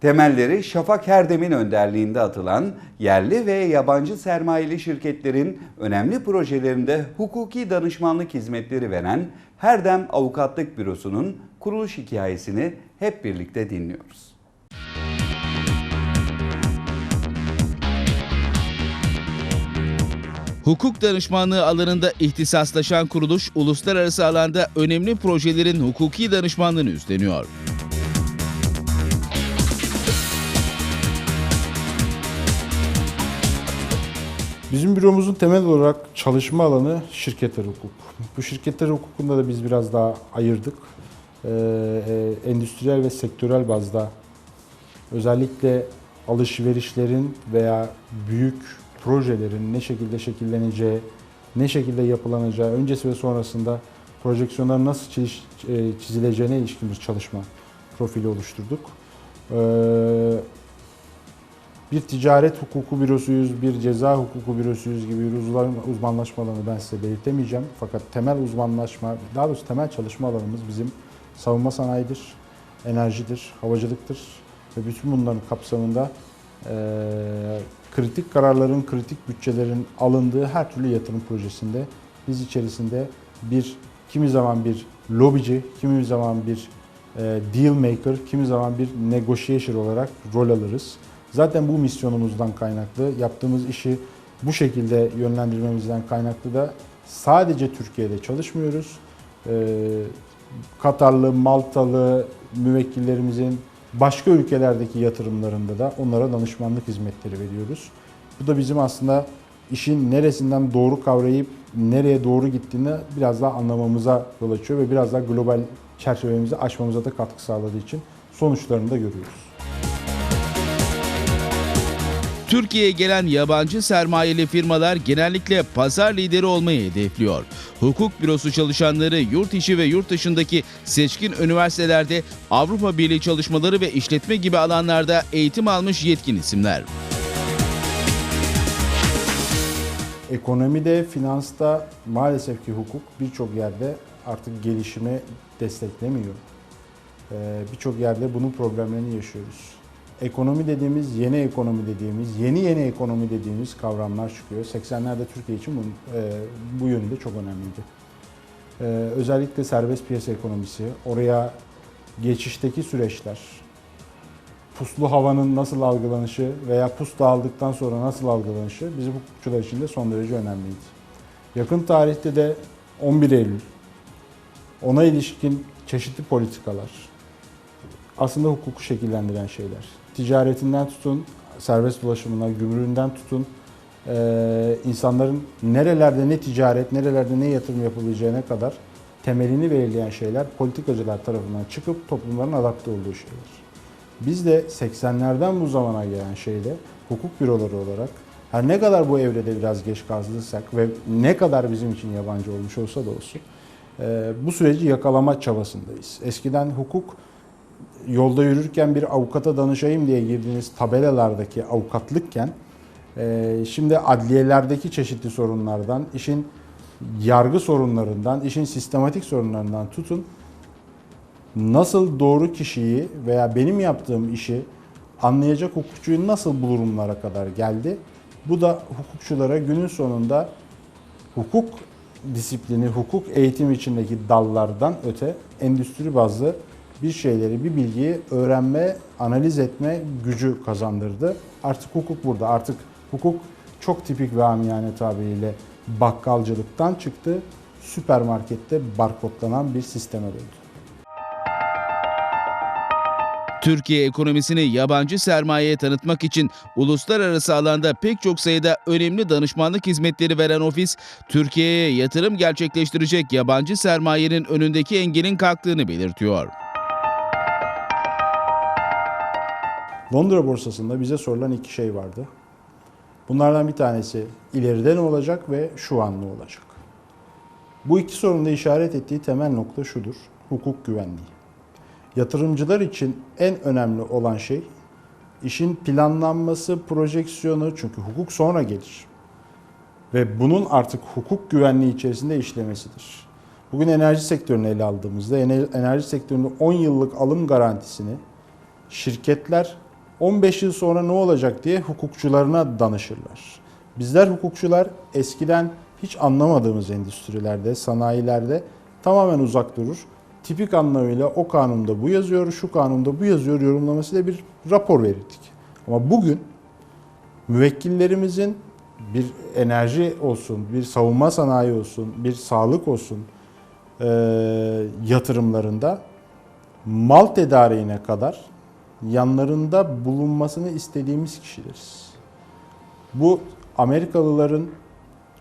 Temelleri Şafak Herdem'in önderliğinde atılan yerli ve yabancı sermayeli şirketlerin önemli projelerinde hukuki danışmanlık hizmetleri veren Herdem Avukatlık Bürosu'nun kuruluş hikayesini hep birlikte dinliyoruz. Hukuk danışmanlığı alanında ihtisaslaşan kuruluş uluslararası alanda önemli projelerin hukuki danışmanlığını üstleniyor. Bizim büromuzun temel olarak çalışma alanı şirketler hukuk. Bu şirketler hukukunda da biz biraz daha ayırdık. Ee, e, endüstriyel ve sektörel bazda özellikle alışverişlerin veya büyük projelerin ne şekilde şekilleneceği, ne şekilde yapılanacağı, öncesi ve sonrasında projeksiyonlar nasıl çiziş- e, çizileceğine ilişkin bir çalışma profili oluşturduk. Ee, bir ticaret hukuku bürosuyuz, bir ceza hukuku bürosuyuz gibi uzman- uzmanlaşmalarını ben size belirtemeyeceğim. Fakat temel uzmanlaşma, daha doğrusu temel çalışma alanımız bizim savunma sanayidir, enerjidir, havacılıktır ve bütün bunların kapsamında eee, kritik kararların, kritik bütçelerin alındığı her türlü yatırım projesinde biz içerisinde bir kimi zaman bir lobici, kimi zaman bir e, deal maker, kimi zaman bir negotiator olarak rol alırız. Zaten bu misyonumuzdan kaynaklı, yaptığımız işi bu şekilde yönlendirmemizden kaynaklı da sadece Türkiye'de çalışmıyoruz. Ee, Katarlı, Maltalı müvekkillerimizin başka ülkelerdeki yatırımlarında da onlara danışmanlık hizmetleri veriyoruz. Bu da bizim aslında işin neresinden doğru kavrayıp nereye doğru gittiğini biraz daha anlamamıza yol açıyor ve biraz daha global çerçevemizi aşmamıza da katkı sağladığı için sonuçlarını da görüyoruz. Türkiye'ye gelen yabancı sermayeli firmalar genellikle pazar lideri olmayı hedefliyor. Hukuk bürosu çalışanları yurt içi ve yurt dışındaki seçkin üniversitelerde Avrupa Birliği çalışmaları ve işletme gibi alanlarda eğitim almış yetkin isimler. Ekonomide, finansta maalesef ki hukuk birçok yerde artık gelişimi desteklemiyor. Ee, Birçok yerde bunun problemlerini yaşıyoruz. Ekonomi dediğimiz, yeni ekonomi dediğimiz, yeni yeni ekonomi dediğimiz kavramlar çıkıyor. 80'lerde Türkiye için bu, e, bu yönde çok önemliydi. Ee, Özellikle serbest piyasa ekonomisi, oraya geçişteki süreçler, puslu havanın nasıl algılanışı veya pus dağıldıktan sonra nasıl algılanışı bizim hukukçular için de son derece önemliydi. Yakın tarihte de 11 Eylül, ona ilişkin çeşitli politikalar, aslında hukuku şekillendiren şeyler. Ticaretinden tutun, serbest dolaşımına, gümrüğünden tutun, eee, insanların nerelerde ne ticaret, nerelerde ne yatırım yapabileceğine kadar temelini belirleyen şeyler politikacılar tarafından çıkıp toplumların adapte olduğu şeyler. Biz de 80'lerden bu zamana gelen şeyde hukuk büroları olarak her ne kadar bu evrede biraz geç kaldıysak ve ne kadar bizim için yabancı olmuş olsa da olsun e, bu süreci yakalama çabasındayız. Eskiden hukuk yolda yürürken bir avukata danışayım diye girdiğiniz tabelalardaki avukatlıkken e, şimdi adliyelerdeki çeşitli sorunlardan, işin yargı sorunlarından, işin sistematik sorunlarından tutun nasıl doğru kişiyi veya benim yaptığım işi anlayacak hukukçuyu nasıl bulurumlara kadar geldi. Bu da hukukçulara günün sonunda hukuk disiplini, hukuk eğitim içindeki dallardan öte endüstri bazlı bir şeyleri, bir bilgiyi öğrenme, analiz etme gücü kazandırdı. Artık hukuk burada. Artık hukuk çok tipik ve amiyane tabiriyle bakkalcılıktan çıktı. Süpermarkette barkodlanan bir sisteme döndü. Türkiye ekonomisini yabancı sermayeye tanıtmak için uluslararası alanda pek çok sayıda önemli danışmanlık hizmetleri veren ofis, Türkiye'ye yatırım gerçekleştirecek yabancı sermayenin önündeki engelin kalktığını belirtiyor. Londra borsasında bize sorulan iki şey vardı. Bunlardan bir tanesi ileride ne olacak ve şu an ne olacak? Bu iki sorunun da işaret ettiği temel nokta şudur. Hukuk güvenliği. Yatırımcılar için en önemli olan şey işin planlanması, projeksiyonu çünkü hukuk sonra gelir. Ve bunun artık hukuk güvenliği içerisinde işlemesidir. Bugün enerji sektörünü ele aldığımızda ener- enerji sektöründe 10 yıllık alım garantisini şirketler 15 yıl sonra ne olacak diye hukukçularına danışırlar. Bizler hukukçular eskiden hiç anlamadığımız endüstrilerde, sanayilerde tamamen uzak durur. Tipik anlamıyla o kanunda bu yazıyor, şu kanunda bu yazıyor yorumlamasıyla bir rapor verirdik. Ama bugün müvekkillerimizin bir enerji olsun, bir savunma sanayi olsun, bir sağlık olsun e, yatırımlarında mal tedariğine kadar yanlarında bulunmasını istediğimiz kişileriz. Bu Amerikalıların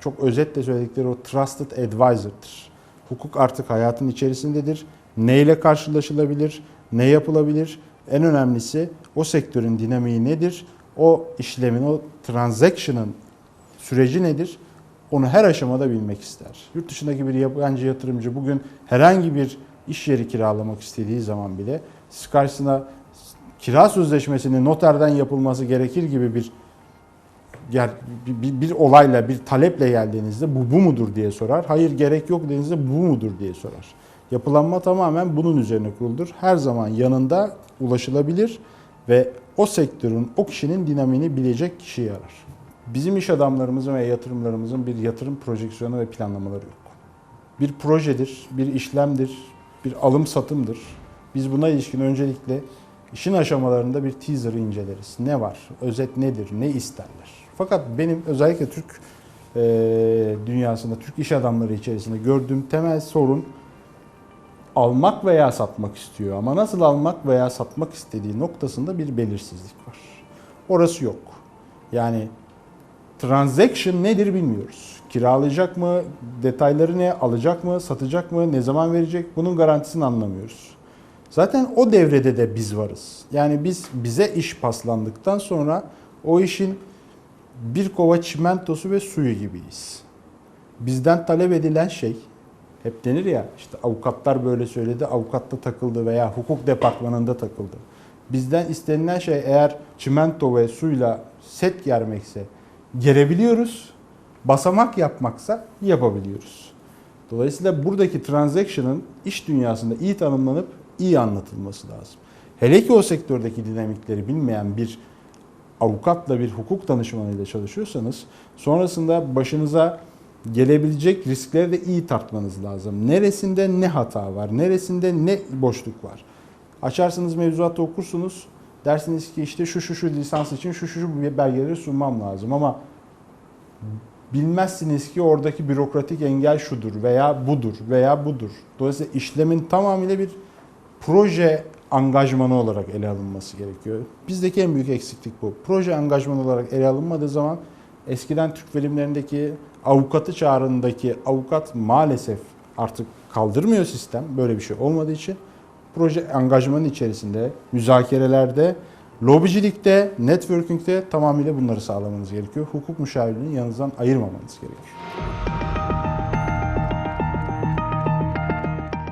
çok özetle söyledikleri o trusted advisor'dır. Hukuk artık hayatın içerisindedir. Neyle karşılaşılabilir, ne yapılabilir? En önemlisi o sektörün dinamiği nedir? O işlemin, o transaction'ın süreci nedir? Onu her aşamada bilmek ister. Yurt dışındaki bir yabancı yatırımcı bugün herhangi bir iş yeri kiralamak istediği zaman bile siz karşısına kira sözleşmesinin noterden yapılması gerekir gibi bir ger- bir, bir, olayla, bir taleple geldiğinizde bu bu mudur diye sorar. Hayır gerek yok dediğinizde bu mudur diye sorar. Yapılanma tamamen bunun üzerine kuruludur. Her zaman yanında ulaşılabilir ve o sektörün, o kişinin dinamini bilecek kişiyi arar. Bizim iş adamlarımızın ve yatırımlarımızın bir yatırım projeksiyonu ve planlamaları yok. Bir projedir, bir işlemdir, bir alım satımdır. Biz buna ilişkin öncelikle işin aşamalarında bir teaser'ı inceleriz. Ne var, özet nedir, ne isterler. Fakat benim özellikle Türk e, dünyasında, Türk iş adamları içerisinde gördüğüm temel sorun almak veya satmak istiyor. Ama nasıl almak veya satmak istediği noktasında bir belirsizlik var. Orası yok. Yani transaction nedir bilmiyoruz. Kiralayacak mı, detayları ne, alacak mı, satacak mı, ne zaman verecek bunun garantisini anlamıyoruz. Zaten o devrede de biz varız. Yani biz bize iş paslandıktan sonra o işin bir kova çimentosu ve suyu gibiyiz. Bizden talep edilen şey hep denir ya işte avukatlar böyle söyledi, avukatta takıldı veya hukuk departmanında takıldı. Bizden istenilen şey eğer çimento ve suyla set germekse gerebiliyoruz. Basamak yapmaksa yapabiliyoruz. Dolayısıyla buradaki transaction'ın iş dünyasında iyi tanımlanıp iyi anlatılması lazım. Hele ki o sektördeki dinamikleri bilmeyen bir avukatla bir hukuk danışmanıyla çalışıyorsanız sonrasında başınıza gelebilecek riskleri de iyi tartmanız lazım. Neresinde ne hata var, neresinde ne boşluk var. Açarsınız mevzuatta okursunuz. Dersiniz ki işte şu şu şu lisans için şu şu şu belgeleri sunmam lazım ama bilmezsiniz ki oradaki bürokratik engel şudur veya budur veya budur. Dolayısıyla işlemin tamamıyla bir proje angajmanı olarak ele alınması gerekiyor. Bizdeki en büyük eksiklik bu. Proje angajmanı olarak ele alınmadığı zaman eskiden Türk filmlerindeki avukatı çağrındaki avukat maalesef artık kaldırmıyor sistem böyle bir şey olmadığı için. Proje angajmanı içerisinde, müzakerelerde, lobicilikte, networking'de tamamıyla bunları sağlamanız gerekiyor. Hukuk müşavirliğini yanınızdan ayırmamanız gerekiyor.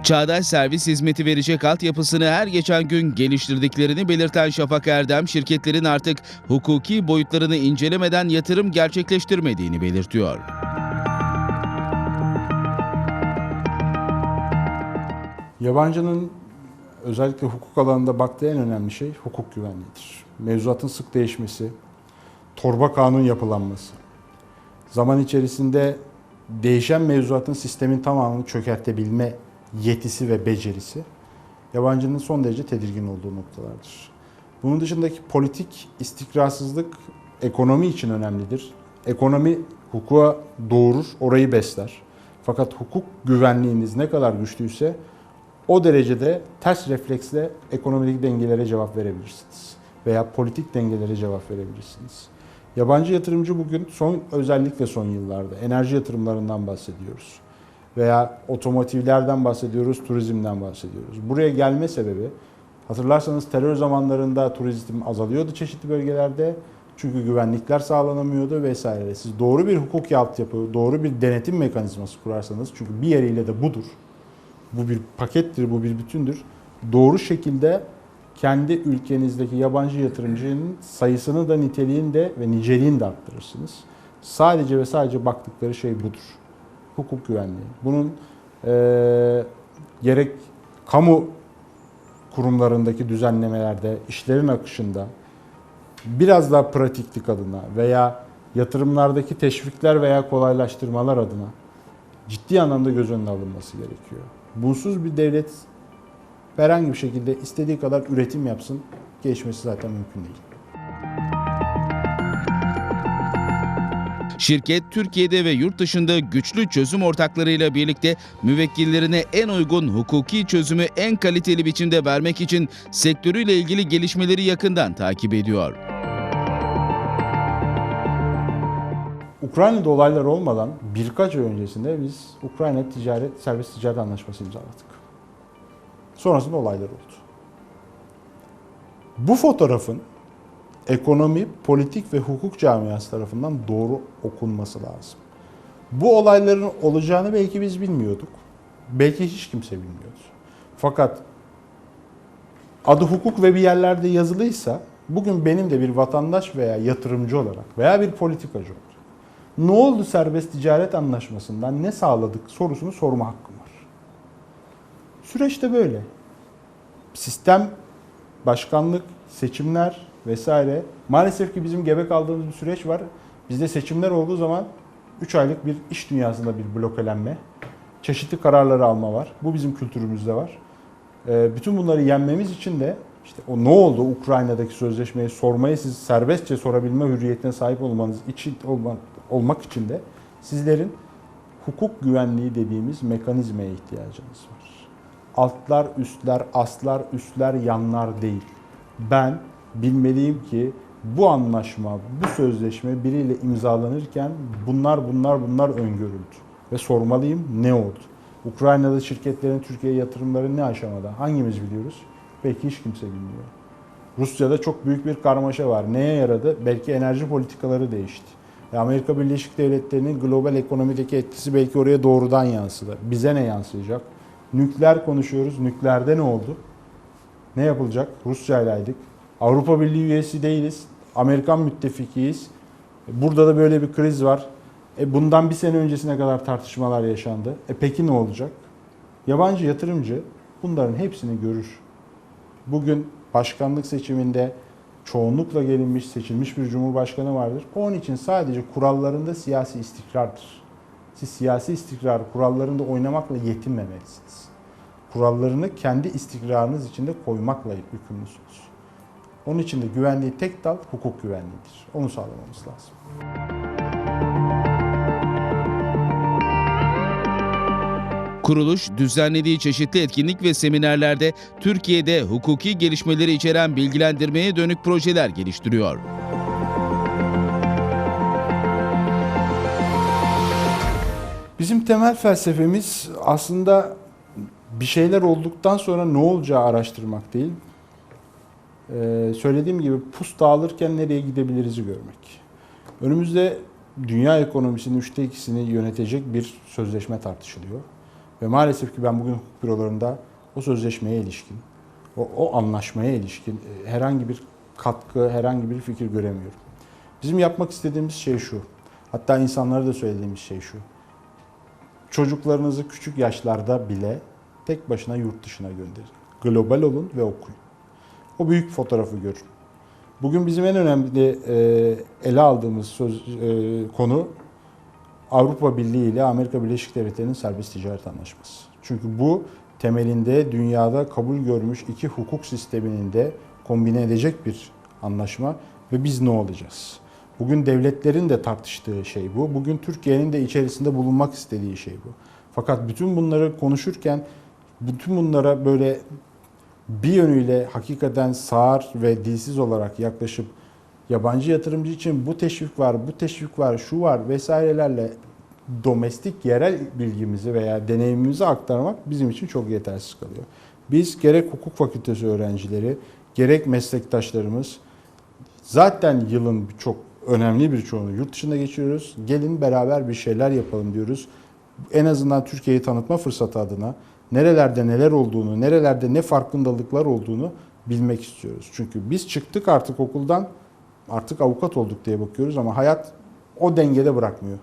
Çağdaş servis hizmeti verecek altyapısını her geçen gün geliştirdiklerini belirten Şafak Erdem, şirketlerin artık hukuki boyutlarını incelemeden yatırım gerçekleştirmediğini belirtiyor. Yabancının özellikle hukuk alanında baktığı en önemli şey hukuk güvenliğidir. Mevzuatın sık değişmesi, torba kanun yapılanması, zaman içerisinde değişen mevzuatın sistemin tamamını çökertebilme yetisi ve becerisi yabancının son derece tedirgin olduğu noktalardır. Bunun dışındaki politik istikrarsızlık ekonomi için önemlidir. Ekonomi hukuka doğurur, orayı besler. Fakat hukuk güvenliğiniz ne kadar güçlüyse o derecede ters refleksle ekonomik dengelere cevap verebilirsiniz. Veya politik dengelere cevap verebilirsiniz. Yabancı yatırımcı bugün son özellikle son yıllarda enerji yatırımlarından bahsediyoruz. Veya otomotivlerden bahsediyoruz, turizmden bahsediyoruz. Buraya gelme sebebi hatırlarsanız terör zamanlarında turizm azalıyordu çeşitli bölgelerde. Çünkü güvenlikler sağlanamıyordu vesaire. Siz doğru bir hukuki altyapı, doğru bir denetim mekanizması kurarsanız çünkü bir yeriyle de budur. Bu bir pakettir, bu bir bütündür. Doğru şekilde kendi ülkenizdeki yabancı yatırımcının sayısını da niteliğini de ve niceliğini de arttırırsınız. Sadece ve sadece baktıkları şey budur. Hukuk güvenliği. Bunun eee, gerek kamu kurumlarındaki düzenlemelerde, işlerin akışında, biraz daha pratiklik adına veya yatırımlardaki teşvikler veya kolaylaştırmalar adına ciddi anlamda göz önüne alınması gerekiyor. Bunsuz bir devlet herhangi bir şekilde istediği kadar üretim yapsın, geçmesi zaten mümkün değil. Şirket Türkiye'de ve yurt dışında güçlü çözüm ortaklarıyla birlikte müvekkillerine en uygun hukuki çözümü en kaliteli biçimde vermek için sektörüyle ilgili gelişmeleri yakından takip ediyor. Ukrayna'da olaylar olmadan birkaç ay öncesinde biz Ukrayna ticaret serbest ticaret anlaşması imzaladık. Sonrasında olaylar oldu. Bu fotoğrafın ekonomi, politik ve hukuk camiası tarafından doğru okunması lazım. Bu olayların olacağını belki biz bilmiyorduk. Belki hiç kimse bilmiyordu. Fakat adı hukuk ve bir yerlerde yazılıysa bugün benim de bir vatandaş veya yatırımcı olarak veya bir politikacı olarak ne oldu serbest ticaret anlaşmasından ne sağladık sorusunu sorma hakkım var. Süreç de böyle. Sistem, başkanlık, seçimler vesaire. Maalesef ki bizim gebe kaldığımız bir süreç var. Bizde seçimler olduğu zaman 3 aylık bir iş dünyasında bir blokelenme, çeşitli kararları alma var. Bu bizim kültürümüzde var. Ee, bütün bunları yenmemiz için de işte o ne oldu Ukrayna'daki sözleşmeyi sormayı siz serbestçe sorabilme hürriyetine sahip olmanız için olma- olmak için de sizlerin hukuk güvenliği dediğimiz mekanizmaya ihtiyacınız var. Altlar, üstler, aslar, üstler, yanlar değil. Ben bilmeliyim ki bu anlaşma, bu sözleşme biriyle imzalanırken bunlar bunlar bunlar öngörüldü. Ve sormalıyım ne oldu? Ukrayna'da şirketlerin Türkiye'ye yatırımları ne aşamada? Hangimiz biliyoruz? Belki hiç kimse bilmiyor. Rusya'da çok büyük bir karmaşa var. Neye yaradı? Belki enerji politikaları değişti. E, Amerika Birleşik Devletleri'nin global ekonomideki etkisi belki oraya doğrudan yansıdı. Bize ne yansıyacak? Nükleer konuşuyoruz. Nükleerde ne oldu? Ne yapılacak? Rusya'ylaydık. Avrupa Birliği üyesi değiliz. Amerikan müttefikiyiz. Burada da böyle bir kriz var. E bundan bir sene öncesine kadar tartışmalar yaşandı. E peki ne olacak? Yabancı yatırımcı bunların hepsini görür. Bugün başkanlık seçiminde çoğunlukla gelinmiş, seçilmiş bir cumhurbaşkanı vardır. Onun için sadece kurallarında siyasi istikrardır. Siz siyasi istikrar kurallarında oynamakla yetinmemelisiniz. Kurallarını kendi istikrarınız içinde koymakla yükümlüsünüz. Onun için de güvenliği tek dal hukuk güvenliğidir. Onu sağlamamız lazım. Kuruluş düzenlediği çeşitli etkinlik ve seminerlerde Türkiye'de hukuki gelişmeleri içeren bilgilendirmeye dönük projeler geliştiriyor. Bizim temel felsefemiz aslında bir şeyler olduktan sonra ne olacağı araştırmak değil. Ee, söylediğim gibi pus dağılırken nereye gidebiliriz'i görmek. Önümüzde dünya ekonomisinin üçte ikisini yönetecek bir sözleşme tartışılıyor. Ve maalesef ki ben bugün hukuk bürolarında o sözleşmeye ilişkin, o, o anlaşmaya ilişkin e, herhangi bir katkı, herhangi bir fikir göremiyorum. Bizim yapmak istediğimiz şey şu. Hatta insanlara da söylediğimiz şey şu. Çocuklarınızı küçük yaşlarda bile tek başına yurt dışına gönderin. Global olun ve okuyun. O büyük fotoğrafı görün. Bugün bizim en önemli e, ele aldığımız söz, e, konu Avrupa Birliği ile Amerika Birleşik Devletleri'nin serbest ticaret anlaşması. Çünkü bu temelinde dünyada kabul görmüş iki hukuk sisteminin de kombine edecek bir anlaşma ve biz ne olacağız? Bugün devletlerin de tartıştığı şey bu. Bugün Türkiye'nin de içerisinde bulunmak istediği şey bu. Fakat bütün bunları konuşurken bütün bunlara böyle bir yönüyle hakikaten sağır ve dilsiz olarak yaklaşıp yabancı yatırımcı için bu teşvik var, bu teşvik var, şu var vesairelerle domestik yerel bilgimizi veya deneyimimizi aktarmak bizim için çok yetersiz kalıyor. Biz gerek hukuk fakültesi öğrencileri, gerek meslektaşlarımız zaten yılın çok önemli bir çoğunu yurt dışında geçiriyoruz. Gelin beraber bir şeyler yapalım diyoruz. En azından Türkiye'yi tanıtma fırsatı adına nerelerde neler olduğunu, nerelerde ne farkındalıklar olduğunu bilmek istiyoruz. Çünkü biz çıktık artık okuldan, artık avukat olduk diye bakıyoruz ama hayat o dengede bırakmıyor.